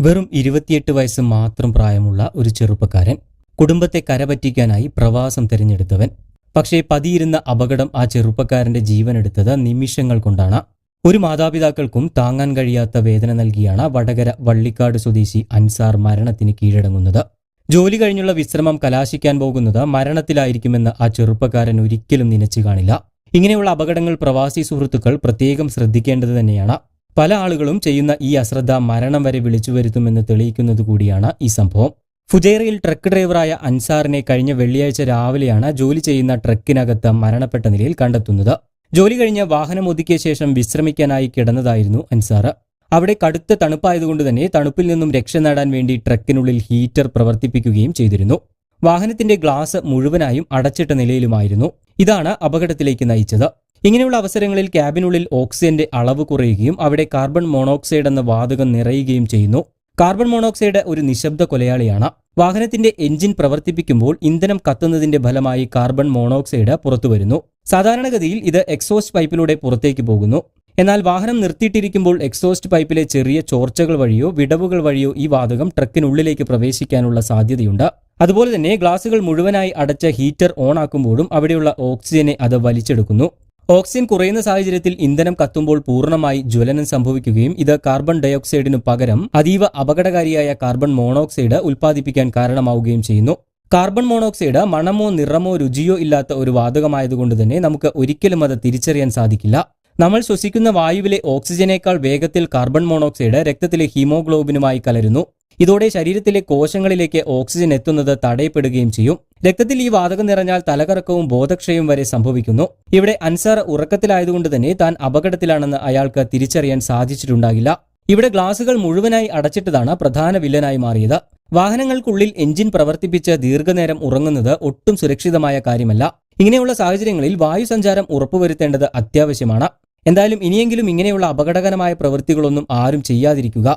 വെറും ഇരുപത്തിയെട്ട് വയസ്സ് മാത്രം പ്രായമുള്ള ഒരു ചെറുപ്പക്കാരൻ കുടുംബത്തെ കരപറ്റിക്കാനായി പ്രവാസം തിരഞ്ഞെടുത്തവൻ. പക്ഷേ പതിയിരുന്ന അപകടം ആ ചെറുപ്പക്കാരന്റെ ജീവനെടുത്തത് നിമിഷങ്ങൾ കൊണ്ടാണ്. ഒരു മാതാപിതാക്കൾക്കും താങ്ങാൻ കഴിയാത്ത വേദന നൽകിയാണ് വടകര വള്ളിക്കാട് സ്വദേശി അൻസാർ മരണത്തിന് കീഴടങ്ങുന്നത്. ജോലി കഴിഞ്ഞുള്ള വിശ്രമം കലാശിക്കാൻ പോകുന്നത് മരണത്തിലായിരിക്കുമെന്ന് ആ ചെറുപ്പക്കാരൻ ഒരിക്കലും നനച്ചു കാണില്ല. ഇങ്ങനെയുള്ള അപകടങ്ങൾ പ്രവാസി സുഹൃത്തുക്കൾ പ്രത്യേകം ശ്രദ്ധിക്കേണ്ടത് തന്നെയാണ്. പല ആളുകളും ചെയ്യുന്ന ഈ അശ്രദ്ധ മരണം വരെ വിളിച്ചു വരുത്തുമെന്ന് തെളിയിക്കുന്നത് കൂടിയാണ് ഈ സംഭവം. ഫുജൈറയിൽ ട്രക്ക് ഡ്രൈവറായ അൻസാറിനെ കഴിഞ്ഞ വെള്ളിയാഴ്ച രാവിലെയാണ് ജോലി ചെയ്യുന്ന ട്രക്കിനകത്ത് മരണപ്പെട്ട നിലയിൽ കണ്ടെത്തുന്നത്. ജോലി കഴിഞ്ഞ് വാഹനം ഒതുക്കിയ ശേഷം വിശ്രമിക്കാനായി കിടന്നതായിരുന്നു അൻസാർ അവിടെ കടുത്ത തണുപ്പായതുകൊണ്ട് തന്നെ തണുപ്പിൽ നിന്നും രക്ഷ നേടാൻ വേണ്ടി ട്രക്കിനുള്ളിൽ ഹീറ്റർ പ്രവർത്തിപ്പിക്കുകയും ചെയ്തിരുന്നു. വാഹനത്തിന്റെ ഗ്ലാസ് മുഴുവനായും അടച്ചിട്ട നിലയിലുമായിരുന്നു. ഇതാണ് അപകടത്തിലേക്ക് നയിച്ചത്. ഇങ്ങനെയുള്ള അവസരങ്ങളിൽ ക്യാബിനുള്ളിൽ ഓക്സിജന്റെ അളവ് കുറയുകയും അവിടെ കാർബൺ മോണോക്സൈഡ് എന്ന വാതകം നിറയുകയും ചെയ്യുന്നു. കാർബൺ മോണോക്സൈഡ് ഒരു നിശബ്ദ കൊലയാളിയാണ്. വാഹനത്തിന്റെ എഞ്ചിൻ പ്രവർത്തിപ്പിക്കുമ്പോൾ ഇന്ധനം കത്തുന്നതിന്റെ ഫലമായി കാർബൺ മോണോക്സൈഡ് പുറത്തുവരുന്നു. സാധാരണഗതിയിൽ ഇത് എക്സോസ്റ്റ് പൈപ്പിലൂടെ പുറത്തേക്ക് പോകുന്നു. എന്നാൽ വാഹനം നിർത്തിയിട്ടിരിക്കുമ്പോൾ എക്സോസ്റ്റ് പൈപ്പിലെ ചെറിയ ചോർച്ചകൾ വഴിയോ വിടവുകൾ വഴിയോ ഈ വാതകം ട്രക്കിനുള്ളിലേക്ക് പ്രവേശിക്കാനുള്ള സാധ്യതയുണ്ട്. അതുപോലെ തന്നെ ഗ്ലാസുകൾ മുഴുവനായി അടച്ച ഹീറ്റർ ഓൺ ആക്കുമ്പോഴും അവിടെയുള്ള ഓക്സിജനെ അത് വലിച്ചെടുക്കുന്നു. ഓക്സിജൻ കുറയുന്ന സാഹചര്യത്തിൽ ഇന്ധനം കത്തുമ്പോൾ പൂർണമായി ജ്വലനം സംഭവിക്കുകയും ഇത് കാർബൺ ഡയോക്സൈഡിനു പകരം അതീവ അപകടകാരിയായ കാർബൺ മോണോക്സൈഡ് ഉൽപ്പാദിപ്പിക്കാൻ കാരണമാവുകയും ചെയ്യുന്നു. കാർബൺ മോണോക്സൈഡ് മണമോ നിറമോ രുചിയോ ഇല്ലാത്ത ഒരു വാതകമായതുകൊണ്ട് തന്നെ നമുക്ക് ഒരിക്കലും അത് തിരിച്ചറിയാൻ സാധിക്കില്ല. നമ്മൾ ശ്വസിക്കുന്ന വായുവിലെ ഓക്സിജനേക്കാൾ വേഗത്തിൽ കാർബൺ മോണോക്സൈഡ് രക്തത്തിലെ ഹീമോഗ്ലോബിനുമായി കലരുന്നു. ഇതോടെ ശരീരത്തിലെ കോശങ്ങളിലേക്ക് ഓക്സിജൻ എത്തുന്നത് തടയപ്പെടുകയും ചെയ്യും. രക്തത്തിൽ ഈ വാതകം നിറഞ്ഞാൽ തലകറക്കവും ബോധക്ഷയവും വരെ സംഭവിക്കുന്നു. ഇവിടെ അൻസാർ ഉറക്കത്തിലായതുകൊണ്ട് തന്നെ താൻ അപകടത്തിലാണെന്ന് അയാൾക്ക് തിരിച്ചറിയാൻ സാധിച്ചിട്ടുണ്ടാകില്ല. ഇവിടെ ഗ്ലാസുകൾ മുഴുവനായി അടച്ചിട്ടതാണ് പ്രധാന വില്ലനായി മാറിയത്. വാഹനങ്ങൾക്കുള്ളിൽ എഞ്ചിൻ പ്രവർത്തിപ്പിച്ച് ദീർഘനേരം ഉറങ്ങുന്നത് ഒട്ടും സുരക്ഷിതമായ കാര്യമല്ല. ഇങ്ങനെയുള്ള സാഹചര്യങ്ങളിൽ വായുസഞ്ചാരം ഉറപ്പുവരുത്തേണ്ടത് അത്യാവശ്യമാണ്. എന്തായാലും ഇനിയെങ്കിലും ഇങ്ങനെയുള്ള അപകടകരമായ പ്രവൃത്തികളൊന്നും ആരും ചെയ്യാതിരിക്കുക.